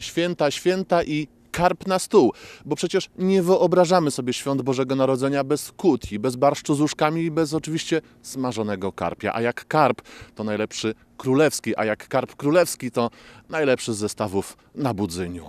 święta, święta i karp na stół, bo przecież nie wyobrażamy sobie świąt Bożego Narodzenia bez kuti, bez barszczu z łóżkami i bez oczywiście smażonego karpia. A jak karp to najlepszy królewski, a jak karp królewski to najlepszy z zestawów na budzyniu.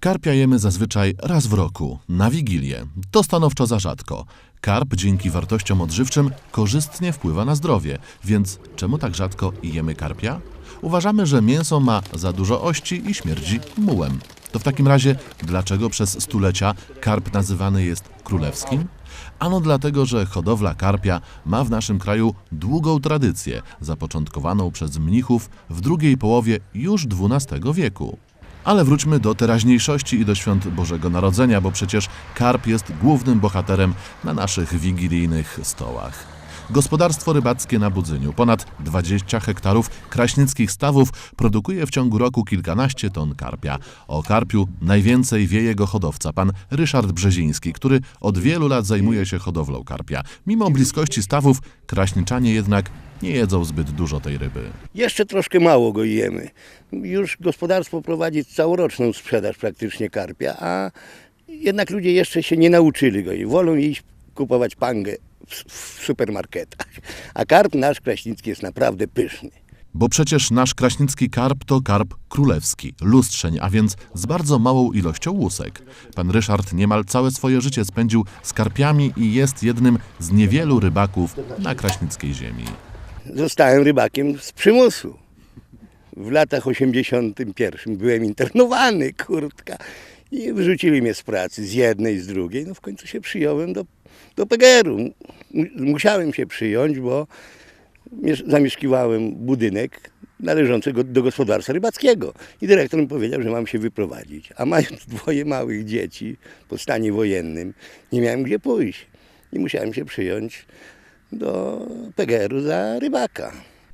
Karpia jemy zazwyczaj raz w roku, na Wigilię. To stanowczo za rzadko. Karp dzięki wartościom odżywczym korzystnie wpływa na zdrowie, więc czemu tak rzadko jemy karpia? Uważamy, że mięso ma za dużo ości i śmierdzi mułem. To w takim razie, dlaczego przez stulecia karp nazywany jest królewskim? Ano dlatego, że hodowla karpia ma w naszym kraju długą tradycję, zapoczątkowaną przez mnichów w drugiej połowie już XII wieku. Ale wróćmy do teraźniejszości i do świąt Bożego Narodzenia, bo przecież karp jest głównym bohaterem na naszych wigilijnych stołach. Gospodarstwo rybackie na Budzyniu, ponad 20 hektarów kraśnickich stawów, produkuje w ciągu roku kilkanaście ton karpia. O karpiu najwięcej wie jego hodowca, pan Ryszard Brzeziński, który od wielu lat zajmuje się hodowlą karpia. Mimo bliskości stawów, kraśniczanie jednak nie jedzą zbyt dużo tej ryby. Jeszcze troszkę mało go jemy. Już gospodarstwo prowadzi całoroczną sprzedaż praktycznie karpia, a jednak ludzie jeszcze się nie nauczyli go i wolą iść kupować pangę w, w supermarketach. A karp nasz kraśnicki jest naprawdę pyszny. Bo przecież nasz kraśnicki karp to karp królewski, lustrzeń, a więc z bardzo małą ilością łusek. Pan Ryszard niemal całe swoje życie spędził z karpiami i jest jednym z niewielu rybaków na kraśnickiej ziemi. Zostałem rybakiem z przymusu. W latach 81 byłem internowany, kurtka. I wyrzucili mnie z pracy, z jednej, z drugiej. No w końcu się przyjąłem do, do PGR-u. Mu- Musiałem się przyjąć, bo mies- zamieszkiwałem budynek należący do gospodarstwa rybackiego. I dyrektor mi powiedział, że mam się wyprowadzić. A mając dwoje małych dzieci po stanie wojennym, nie miałem gdzie pójść. I musiałem się przyjąć do PGR-u za rybaka.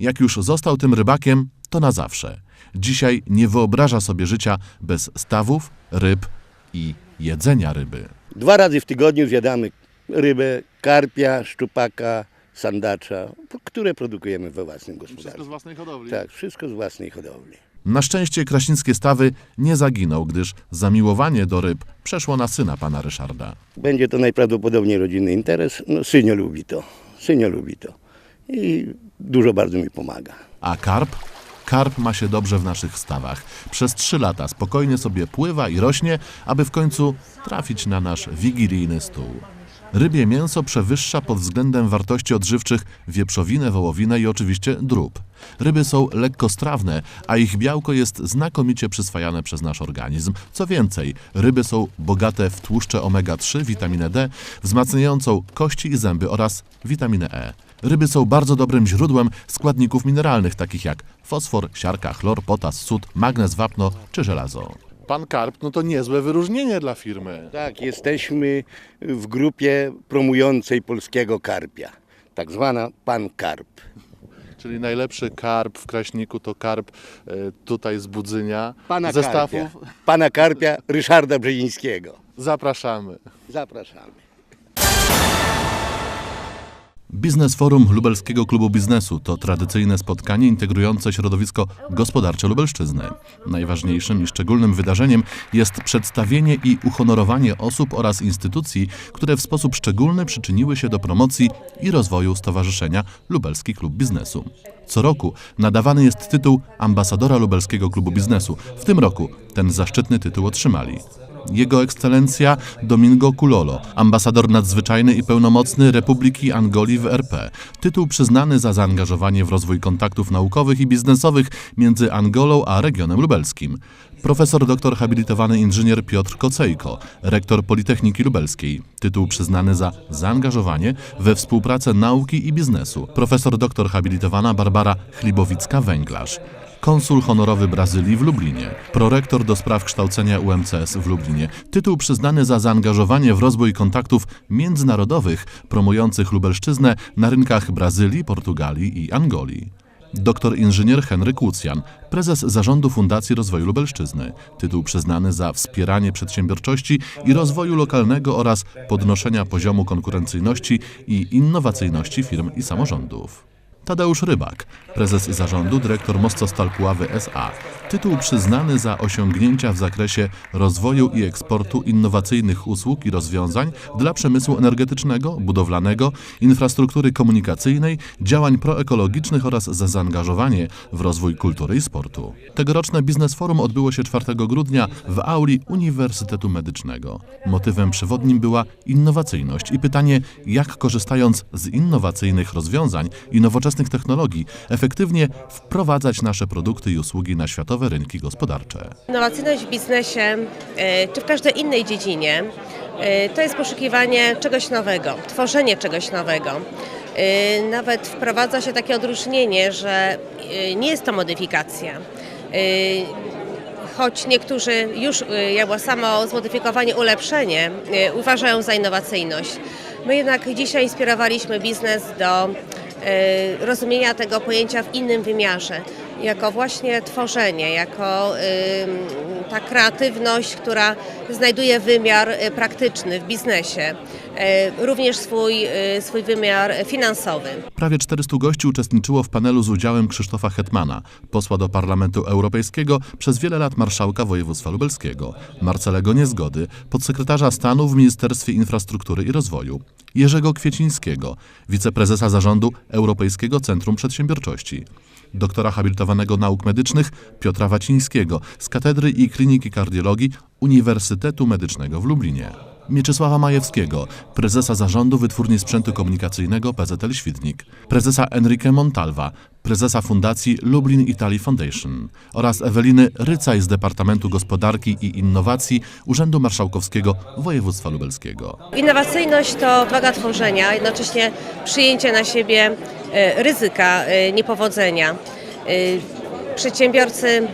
Jak już został tym rybakiem, to na zawsze. Dzisiaj nie wyobraża sobie życia bez stawów, ryb i jedzenia ryby. Dwa razy w tygodniu zjadamy rybę, karpia, szczupaka, sandacza, które produkujemy we własnym gospodarstwie. własnej hodowli. Tak, wszystko z własnej hodowli. Na szczęście kraśnickie stawy nie zaginął, gdyż zamiłowanie do ryb przeszło na syna pana Ryszarda. Będzie to najprawdopodobniej rodzinny interes. No, synio lubi to. Synio lubi to. I dużo bardzo mi pomaga. A karp? Karp ma się dobrze w naszych stawach. Przez trzy lata spokojnie sobie pływa i rośnie, aby w końcu trafić na nasz wigilijny stół. Rybie mięso przewyższa pod względem wartości odżywczych wieprzowinę, wołowinę i oczywiście drób. Ryby są lekkostrawne, a ich białko jest znakomicie przyswajane przez nasz organizm. Co więcej, ryby są bogate w tłuszcze omega-3, witaminę D, wzmacniającą kości i zęby oraz witaminę E. Ryby są bardzo dobrym źródłem składników mineralnych, takich jak fosfor, siarka, chlor, potas, sód, magnez, wapno czy żelazo. Pan karp, no to niezłe wyróżnienie dla firmy. Tak, jesteśmy w grupie promującej polskiego karpia. Tak zwana pan karp. Czyli najlepszy karp w Kraśniku to karp e, tutaj z Budzynia. Pana Ze karpia. Pana karpia Ryszarda Brzezińskiego. zapraszamy. Zapraszamy. Biznes Forum Lubelskiego Klubu Biznesu to tradycyjne spotkanie integrujące środowisko gospodarcze Lubelszczyzny. Najważniejszym i szczególnym wydarzeniem jest przedstawienie i uhonorowanie osób oraz instytucji, które w sposób szczególny przyczyniły się do promocji i rozwoju Stowarzyszenia Lubelski Klub Biznesu. Co roku nadawany jest tytuł ambasadora Lubelskiego Klubu Biznesu. W tym roku ten zaszczytny tytuł otrzymali. Jego ekscelencja Domingo Culolo, ambasador nadzwyczajny i pełnomocny Republiki Angolii w RP. Tytuł przyznany za zaangażowanie w rozwój kontaktów naukowych i biznesowych między Angolą a regionem lubelskim. Profesor doktor habilitowany inżynier Piotr Kocejko, rektor Politechniki Lubelskiej. Tytuł przyznany za zaangażowanie we współpracę nauki i biznesu. Profesor doktor habilitowana Barbara Chlibowicka-Węglarz konsul honorowy Brazylii w Lublinie, prorektor do spraw kształcenia UMCS w Lublinie, tytuł przyznany za zaangażowanie w rozwój kontaktów międzynarodowych promujących Lubelszczyznę na rynkach Brazylii, Portugalii i Angolii. Doktor inżynier Henryk Łucjan, prezes zarządu Fundacji Rozwoju Lubelszczyzny. Tytuł przyznany za wspieranie przedsiębiorczości i rozwoju lokalnego oraz podnoszenia poziomu konkurencyjności i innowacyjności firm i samorządów. Tadeusz Rybak, prezes zarządu, dyrektor Mostostal Puławy S.A. Tytuł przyznany za osiągnięcia w zakresie rozwoju i eksportu innowacyjnych usług i rozwiązań dla przemysłu energetycznego, budowlanego, infrastruktury komunikacyjnej, działań proekologicznych oraz za zaangażowanie w rozwój kultury i sportu. Tegoroczne Biznes Forum odbyło się 4 grudnia w auli Uniwersytetu Medycznego. Motywem przewodnim była innowacyjność i pytanie, jak korzystając z innowacyjnych rozwiązań i nowoczesnych technologii efektywnie wprowadzać nasze produkty i usługi na światowe rynki gospodarcze. Innowacyjność w biznesie e, czy w każdej innej dziedzinie e, to jest poszukiwanie czegoś nowego, tworzenie czegoś nowego. E, Nawet wprowadza się takie odróżnienie, że nie jest to modyfikacja. Choć niektórzy już jakby samo zmodyfikowanie, ulepszenie uważają za innowacyjność. My jednak dzisiaj inspirowaliśmy biznes do rozumienia tego pojęcia w innym wymiarze, jako właśnie tworzenie, jako ta kreatywność, która znajduje wymiar e, praktyczny w biznesie, e, również swój, e, swój wymiar finansowy. Prawie 400 gości uczestniczyło w panelu z udziałem Krzysztofa Hetmana, posła do Parlamentu Europejskiego, przez wiele lat marszałka województwa lubelskiego, Marcelego Niezgody, podsekretarza stanu w Ministerstwie Infrastruktury i Rozwoju, Jerzego Kwiecińskiego, wiceprezesa zarządu Europejskiego Centrum Przedsiębiorczości, doktora habilitowanego nauk medycznych Piotra Wacińskiego z Katedry i Kliniki Kardiologii Uniwersytetu Medycznego w Lublinie. Mieczysława Majewskiego, prezesa zarządu Wytwórni Sprzętu Komunikacyjnego PZL Świdnik, prezesa Enrique Montalva, prezesa Fundacji Lublin Italy Foundation oraz Eweliny Rycaj z Departamentu Gospodarki i Innowacji Urzędu Marszałkowskiego Województwa Lubelskiego. Innowacyjność to waga tworzenia, jednocześnie przyjęcie na siebie e, ryzyka e, niepowodzenia. E, Przedsiębiorcy,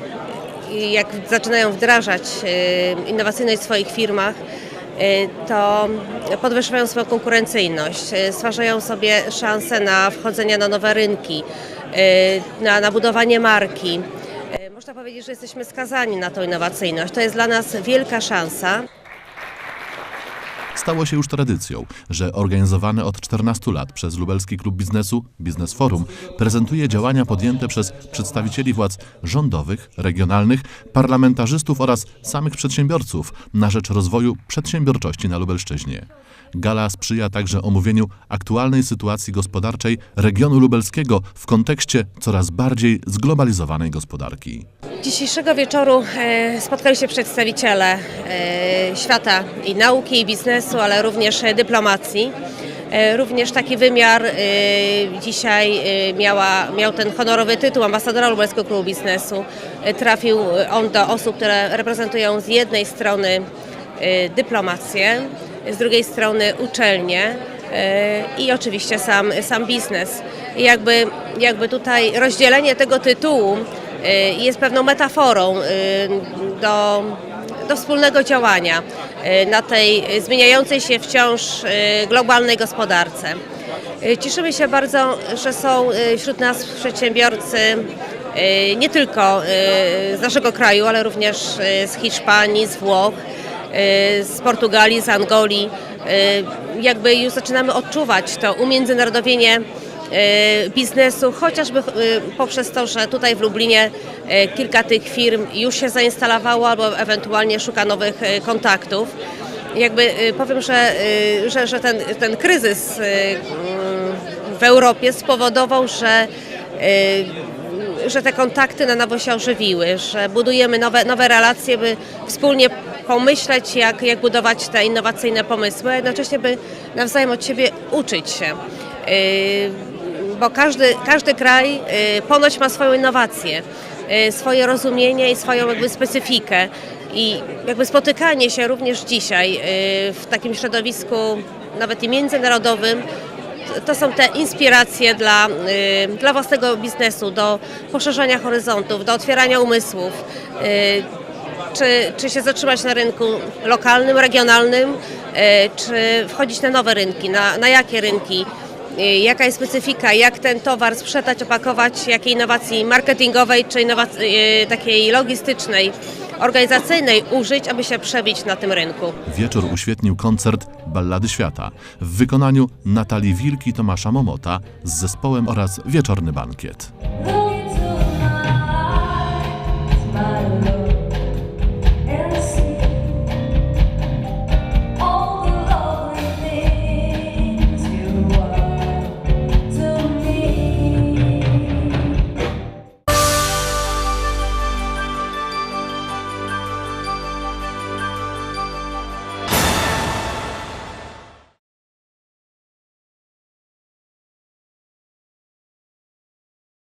jak zaczynają wdrażać innowacyjność w swoich firmach, to podwyższają swoją konkurencyjność, e, stwarzają sobie szanse na wchodzenie na nowe rynki, e, na, na budowanie marki. Można powiedzieć, że jesteśmy skazani na tą innowacyjność. To jest dla nas wielka szansa. Stało się już tradycją, że organizowany od 14 lat przez Lubelski Klub Biznesu Biznes Forum prezentuje działania podjęte przez przedstawicieli władz rządowych, regionalnych, parlamentarzystów oraz samych przedsiębiorców na rzecz rozwoju przedsiębiorczości na Lubelszczyźnie. Gala sprzyja także omówieniu aktualnej sytuacji gospodarczej regionu lubelskiego w kontekście coraz bardziej zglobalizowanej gospodarki. Dzisiejszego wieczoru e, spotkali się przedstawiciele e, świata i nauki, i biznesu, ale również e, dyplomacji. Również taki wymiar dzisiaj miała, miał ten honorowy tytuł ambasadora Lubelskiego Klubu Biznesu. Trafił on do osób, które reprezentują z jednej strony dyplomację, z drugiej strony uczelnie i oczywiście sam, sam biznes. I jakby, jakby tutaj rozdzielenie tego tytułu jest pewną metaforą e, do, do wspólnego działania e, na tej zmieniającej się wciąż globalnej gospodarce. Cieszymy się bardzo, że są wśród nas przedsiębiorcy nie tylko z naszego kraju, ale również z Hiszpanii, z Włoch, z Portugalii, z Angolii. Jakby już zaczynamy odczuwać to umiędzynarodowienie biznesu, chociażby e, poprzez to, że tutaj w Lublinie e, kilka tych firm już się zainstalowało albo ewentualnie szuka nowych e, kontaktów. Jakby e, powiem, że, e, że, że ten, ten kryzys e, w Europie spowodował, że e, że te kontakty na nowo się ożywiły, że budujemy nowe, nowe relacje, by wspólnie pomyśleć, jak, jak budować te innowacyjne pomysły, a jednocześnie by nawzajem od siebie uczyć się. Bo każdy, każdy kraj yy, ponoć ma swoją innowację, yy, swoje rozumienie i swoją jakby specyfikę. I jakby spotykanie się również dzisiaj yy, w takim środowisku nawet i międzynarodowym to są te inspiracje dla, y, dla własnego biznesu, do poszerzania horyzontów, do otwierania umysłów. Y, czy, czy się zatrzymać na rynku lokalnym, regionalnym, y, czy wchodzić na nowe rynki, na, na jakie rynki, y, jaka jest specyfika, jak ten towar sprzedać, opakować, jakiej innowacji marketingowej czy innowacji, y, takiej logistycznej organizacyjnej użyć, aby się przebić na tym rynku. Wieczór uświetnił koncert Ballady Świata w wykonaniu Natalii Wilki i Tomasza Momota z zespołem oraz wieczorny bankiet.